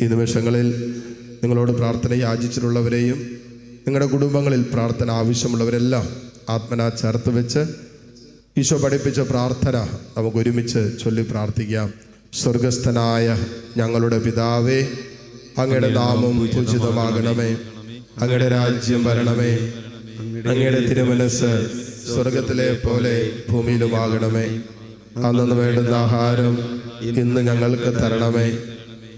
ഈ നിമിഷങ്ങളിൽ നിങ്ങളോട് പ്രാർത്ഥന യാചിച്ചിട്ടുള്ളവരെയും നിങ്ങളുടെ കുടുംബങ്ങളിൽ പ്രാർത്ഥന ആവശ്യമുള്ളവരെല്ലാം ആത്മന ചേർത്ത് വെച്ച് ഈശോ പഠിപ്പിച്ച പ്രാർത്ഥന നമുക്ക് ഒരുമിച്ച് ചൊല്ലി പ്രാർത്ഥിക്കാം. സ്വർഗസ്ഥനായ ഞങ്ങളുടെ പിതാവേ അങ്ങയുടെ നാമം പൂജിതമാകണമേ അങ്ങയുടെ രാജ്യം വരണമേ. അങ്ങയുടെ തിരുമനസ് സ്വർഗത്തിലെ പോലെ ഭൂമിയിലുമാകണമേ. അന്നു വേണ്ടുന്ന ആഹാരം ഇന്ന് ഞങ്ങൾക്ക് തരണമേ.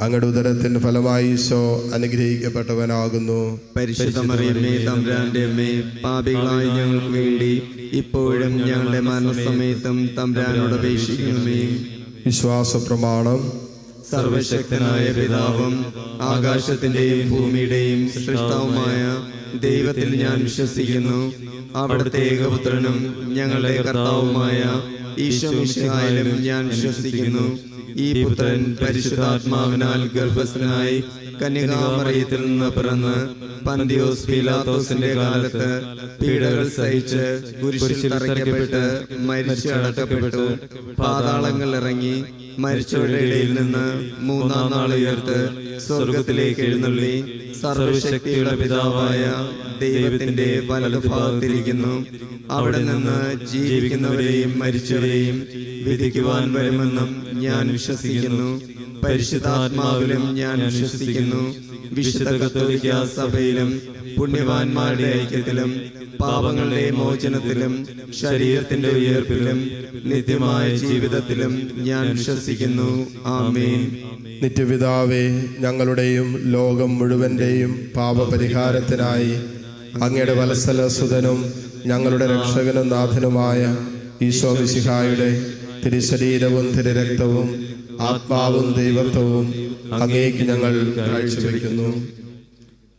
അങ്ങയുടെ ഉദരത്തിന് ഫലമായി ഈശോ അനുഗ്രഹിക്കപ്പെട്ടവനാകുന്നു. പരിശുദ്ധമറിയമ്മേ തമ്പുരാന്റെ അമ്മേ പാപികളായ ഞങ്ങൾക്ക് വേണ്ടി ഇപ്പോഴും ഞങ്ങളുടെ മരണസമയത്തും തമ്പ്രാനോട് അപേക്ഷിക്കണമേ. വിശ്വാസ പ്രമാണം സർവശക്തനായ പിതാവും ആകാശത്തിന്റെയും ഭൂമിയുടെയും സൃഷ്ടാവുമായ ദൈവത്തിൽ ഞാൻ വിശ്വസിക്കുന്നു. അവിടുത്തെ ഏകപുത്രനും ഞങ്ങളുടെ കർത്താവുമായ ഈശോമിശിഹായാലും ഞാൻ വിശ്വസിക്കുന്നു. ഈ പുത്രൻ പരിശുദ്ധാത്മാവിനാൽ ഗർഭസ്ഥനായി കന്യകാമറിയത്തിൽ നിന്ന് പിറന്ന് പന്തിയോസ് പീലാത്തോസിന്റെ കാലത്ത് പീഡകൾ സഹിച്ച് കുരിശിൽ തറയ്ക്കപ്പെട്ട് മരിച്ചു അടക്കപ്പെട്ടു. പാതാളങ്ങൾ ഇറങ്ങി മരിച്ചവരുടെ ഇടയിൽ നിന്ന് മൂന്നാം നാൾ ഉയർത്ത് സ്വർഗത്തിലേക്ക് എഴുന്നള്ളി സർവശക്തിയുടെ പിതാവായ ദൈവത്തിന്റെ വലതുഭാഗത്തിരിക്കുന്നു. അവിടെ നിന്ന് ജീവിക്കുന്നവരെയും മരിച്ചവരെയും വിധിക്കുവാൻ വരുമെന്നും ഞാൻ വിശ്വസിക്കുന്നു. പരിശുദ്ധാത്മാവിലും ഞാൻ വിശ്വസിക്കുന്നു. വിശുദ്ധ കത്തോലിക്ക സഭയിലും പുണ്യവാന്മാരുടെ ഐക്യത്തിലും പാപങ്ങളുടെ മോചനത്തിലും ശരീരത്തിന്റെ ഉയർപ്പിലും നിത്യമായ ജീവിതത്തിലും ഞാൻ വിശ്വസിക്കുന്നു. ആമേൻ. നിത്യപിതാവേ ഞങ്ങളുടെയും ലോകം മുഴുവന്റെയും പാപപരിഹാരത്തിനായി അങ്ങയുടെ സുതനും ഞങ്ങളുടെ രക്ഷകനും നാഥനുമായ ഈശോ വിശിഹായുടെ തിരുശരീരവും തിരുരക്തവും ആത്മാവും ദൈവത്വവും അങ്ങേക്ക് ഞങ്ങൾ കാഴ്ചവെക്കുന്നു.